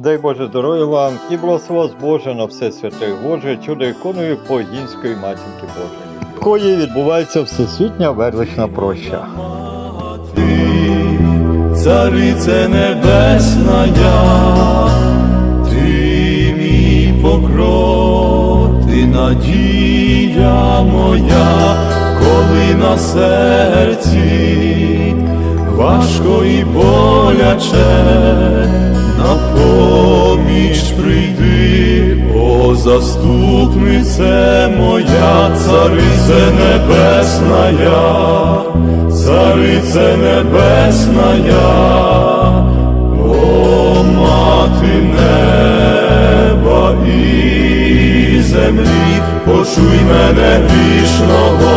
Дай Боже здоров'я вам і благослови Боже на все святе. Боже, чудо іконою Погінської матінки Божої, якої відбувається всесвітня вервична проща. Царице небесна, ти мій покров, ти надія моя, коли на серці важко і боляче, заступнице моя, царице небесна, царице небесна, о мати неба і землі, почуй мене грішного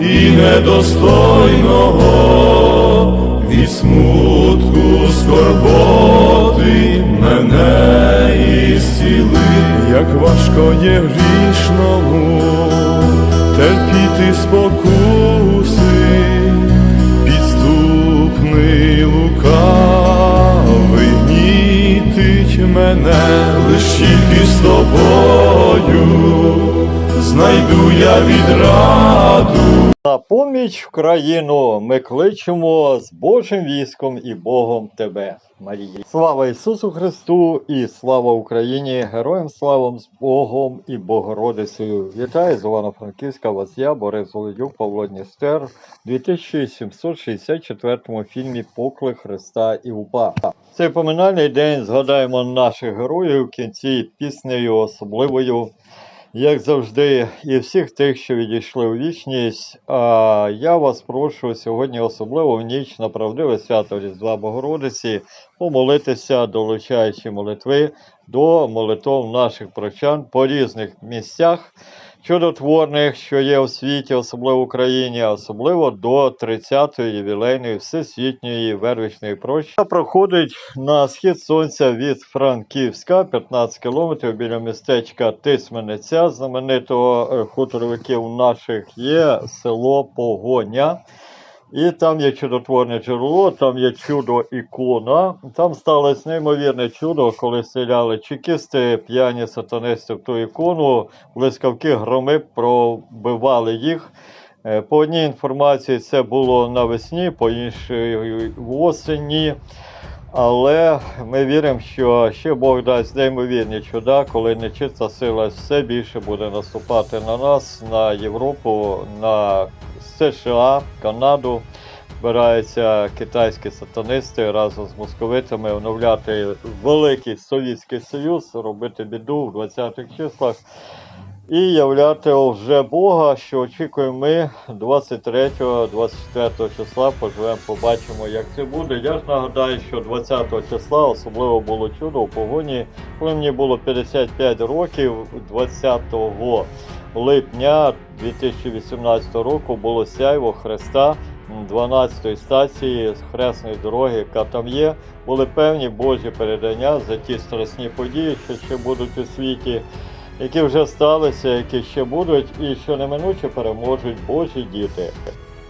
і недостойного від смутку скорботи мене і зціли, як важко є грішному терпіти спокуси, підступний лукавий гнітить мене, лиш тільки з тобою знайду я відраду. На поміч в країну ми кличемо з Божим військом і Богом Тебе, Марія. Слава Ісусу Христу і слава Україні! Героям славам з Богом і Богородицею! Вітаю з Івано-Франківська вас я, Борис Володюк, Павло Дністер в 2764 фільмі Поклик Христа і УПА. Цей поминальний день згадаємо наших героїв в кінці піснею особливою як завжди, і всіх тих, що відійшли у вічність. А я вас прошу сьогодні, особливо в ніч на правдиве свято Різдва Богородиці, помолитися, долучаючи молитви до молитв наших прочан по різних місцях чудотворних, що є у світі, особливо в Україні, особливо до 30-ї ювілейної всесвітньої вервичної прощі. Проходить на схід сонця від Франківська, 15 кілометрів біля містечка Тисменеця, знаменитого е, хуторовиків наших є село Погоня. І там є чудотворне джерело, там є чудо ікона. Там сталося неймовірне чудо, коли стріляли чекісти, п'яні сатанисти в ту ікону, блискавки громи пробивали їх. Е, По одній інформації це було навесні, по іншій в осені. Але ми віримо, що ще Бог дасть неймовірні чуда, коли нечиста сила все більше буде наступати на нас, на Європу, на США, Канаду. Збираються китайські сатанисти разом з московитами оновляти Великий Совєтський Союз, робити біду в 20-х числах і являти вже Бога, що очікуємо ми 23-24 числа. Поживемо, побачимо, як це буде. Я ж нагадаю, що 20 числа особливо було чудо у погоні, коли мені було 55 років, 20 липня 2018 року було сяйво Христа. 12-ї стації з хресної дороги, яка там є, були певні Божі передання за ті страсні події, що ще будуть у світі які вже сталися, які ще будуть, і що неминуче переможуть Божі діти.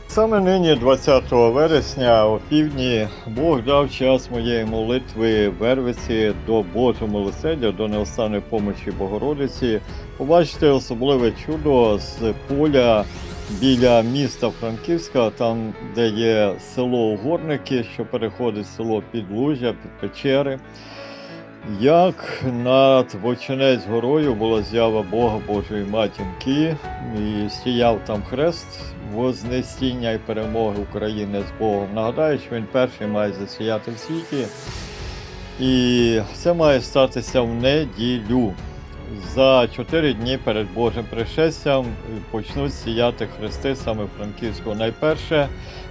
Саме нині, 20 вересня, о півдні, Бог дав час моєї молитви Вервиці до Божого милосердя, до неостанної помочі Богородиці. Побачите особливе чудо з поля біля міста Франківська, там, де є село Угорники, що переходить село Підлужжя, під Печери. Як над Вовчинець горою була з'ява Бога Божої матінки, і стояв там хрест Вознесіння і перемоги України з Богом. Нагадаю, що він перший має засіяти в світі. І це має статися в неділю. За чотири дні перед Божим пришестям почнуть сіяти хрести саме Франківського. Найперше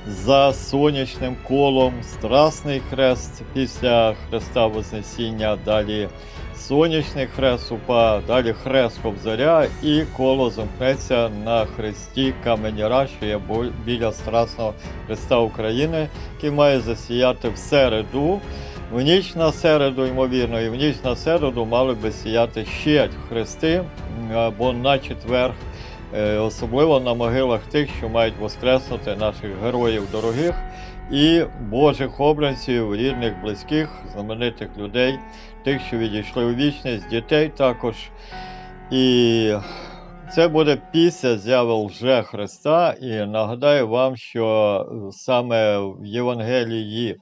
за сонячним колом Страсний хрест після Хреста Вознесіння, далі сонячний хрест упа, далі хрест Кобзаря і коло замкнеться на хресті Каменяра, що є біля Страсного Хреста України, який має засіяти в середу. В ніч на середу, ймовірно, і в ніч на середу мали би сіяти ще хрести, або на четвер, е, особливо на могилах тих, що мають воскреснути наших героїв дорогих, і Божих обранців, рідних, близьких, знаменитих людей, тих, що відійшли у вічність, дітей також. І це буде після зяви лже Христа. І нагадаю вам, що саме в Євангелії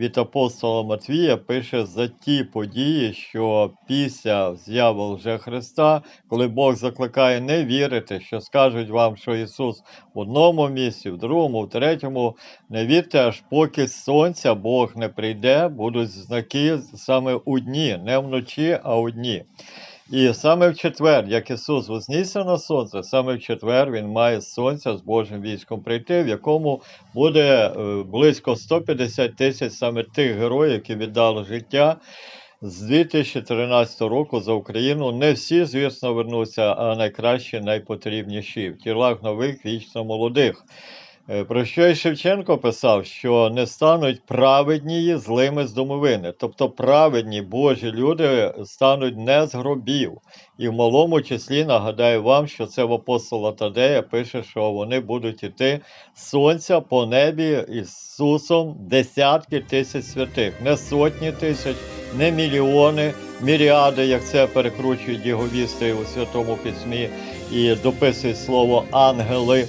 від апостола Матвія пише за ті події, що після зяви лже Христа, коли Бог закликає не вірити, що скажуть вам, що Ісус в одному місці, в другому, в третьому, не вірте, аж поки сонця Бог не прийде, будуть знаки саме у дні, не вночі, а у дні. І саме в четвер, як Ісус вознісся на сонце, саме в четвер Він має сонця з Божим військом прийти, в якому буде е, близько 150 тисяч саме тих героїв, які віддали життя з 2013 року за Україну. Не всі, звісно, вернуться, а найкращі, найпотрібніші в тілах нових, вічно молодих. Е, Про що і Шевченко писав, що не стануть праведні злими з домовини. Тобто праведні Божі люди стануть не з гробів. І в малому числі нагадаю вам, що це в апостола Тадея пише, що вони будуть іти сонця по небі Ісусом десятки тисяч святих, не сотні тисяч, не мільйони, міріади, як це перекручують діговісти у Святому Письмі і дописують слово ангели.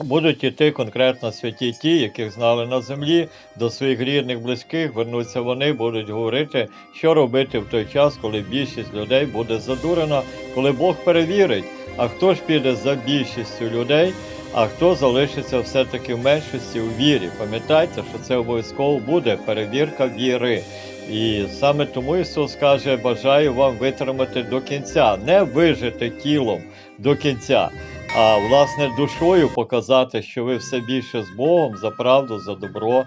Будуть іти конкретно святі ті, яких знали на землі, до своїх рідних, близьких, вернуться вони, будуть говорити, що робити в той час, коли більшість людей буде задурена, коли Бог перевірить, а хто ж піде за більшістю людей, а хто залишиться все-таки в меншості у вірі. Пам'ятайте, що це обов'язково буде перевірка віри. І саме тому Ісус каже, бажаю вам витримати до кінця, не вижити тілом до кінця а власне душою показати, що ви все більше з Богом за правду, за добро,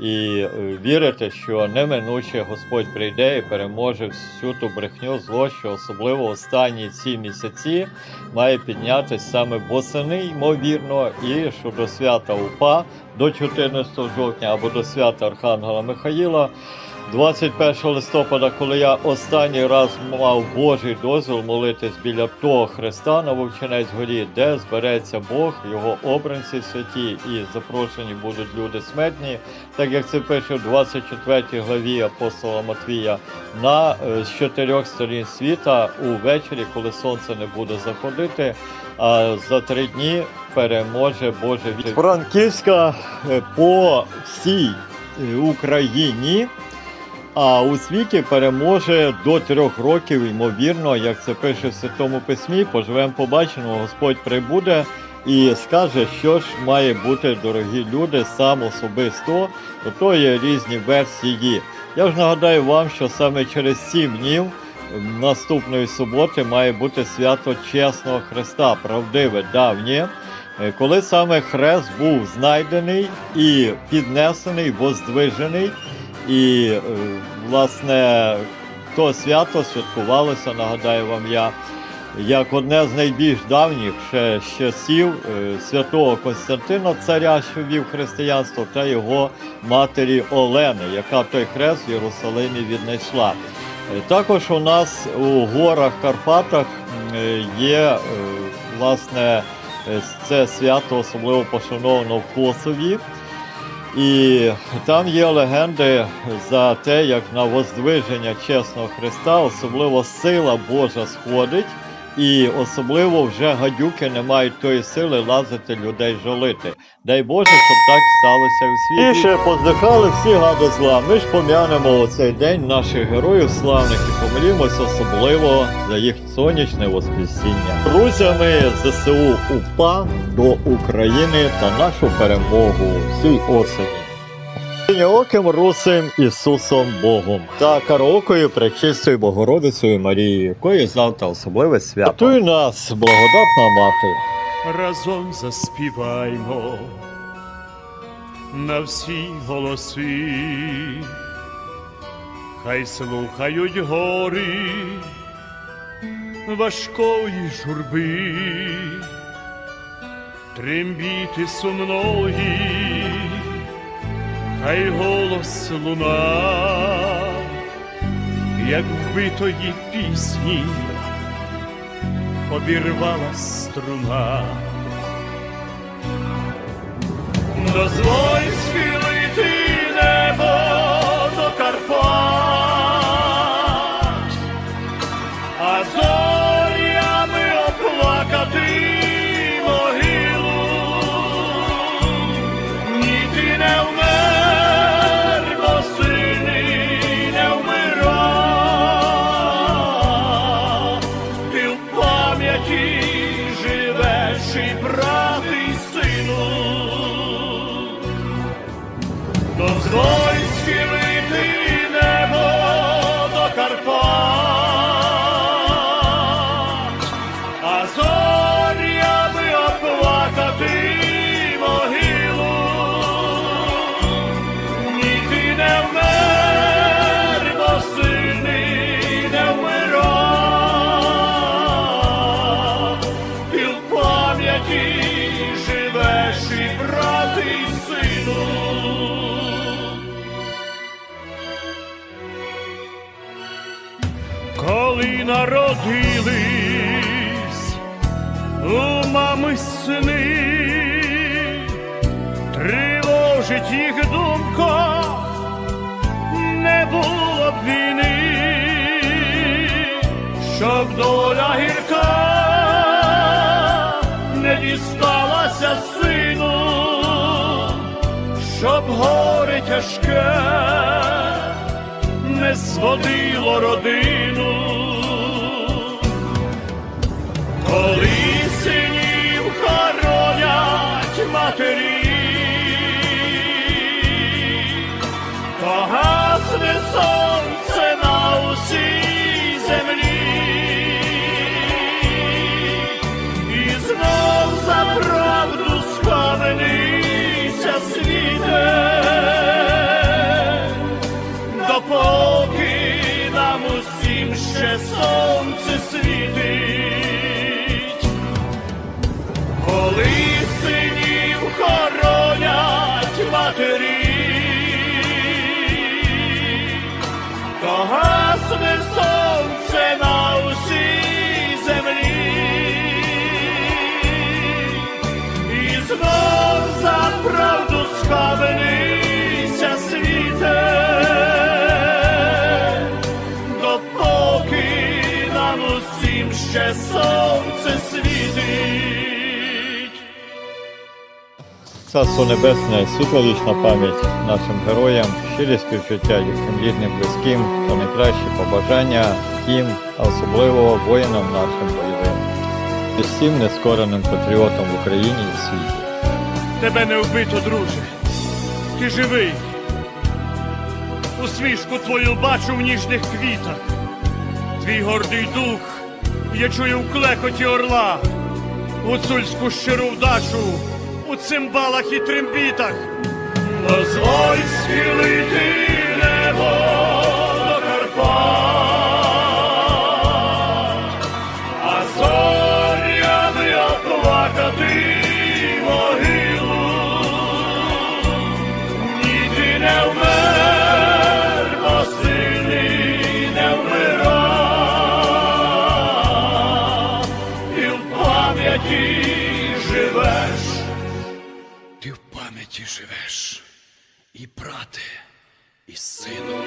і е, вірите, що неминуче Господь прийде і переможе всю ту брехню, зло, що особливо останні ці місяці має піднятися саме восени, ймовірно, і що до свята УПА до 14 жовтня або до свята Архангела Михаїла. 21 листопада, коли я останній раз мав Божий дозвіл молитись біля того Христа на Вовчинець горі, де збереться Бог, його обранці святі і запрошені будуть люди смертні, так як це пише в 24 главі апостола Матвія, на е, з чотирьох сторін світа увечері, коли сонце не буде заходити, а за три дні переможе Боже. Франківська е, по всій е, Україні. А у світі переможе до трьох років, ймовірно, як це пише в Святому Письмі, поживемо побачимо, Господь прибуде і скаже, що ж має бути, дорогі люди, сам особисто, то є різні версії. Я ж нагадаю вам, що саме через сім днів наступної суботи має бути свято чесного Христа, правдиве, давнє. Коли саме хрест був знайдений і піднесений, воздвижений, і, е, власне, то свято святкувалося, нагадаю вам я, як одне з найбільш давніх ще з часів е, святого Константина, царя, що вів християнство, та його матері Олени, яка той хрест в Єрусалимі віднайшла. Е, Також у нас у горах Карпатах є власне це свято особливо пошановано в Косові. І там є легенди за те, як на воздвиження чесного Христа, особливо сила Божа сходить, і особливо вже гадюки не мають тої сили лазити людей жолити. Дай Боже, щоб так сталося у світі. І ще поздихали всі гади зла. Ми ж пом'янемо у цей день наших героїв славних і помилімось особливо за їх сонячне воскресіння. Друзями ЗСУ УПА до України та нашу перемогу всій осені. Синьооким русим Ісусом Богом та караокою пречистою Богородицею Марією, якої завтра особливе свято. Туй нас, благодатна мати. Разом заспіваймо на всі голоси, хай слухають гори важкої журби, трембіти сумної, хай голос луна, як вбитої пісні обірвала струна. Дозволь сини, тривожить їх думка, не було б війни, щоб доля гірка не дісталася сину, щоб горе тяжке не зводило родину. Коли Bateria сонце світить. Царство Небесне, світла вічна пам'ять нашим героям, щирі співчуття їхнім рідним, близьким та найкращі побажання їм, а особливо воїнам нашим бойовим. І всім нескореним патріотам в Україні і світі. Тебе не вбито, друже. Ти живий. Усмішку твою бачу в ніжних квітах. Твій гордий дух я чую в клекоті орла, гуцульську щиру вдачу у цимбалах і трембітах. Дозволь схилити пам'яті живеш. Ти в пам'яті живеш, і брате, і сину.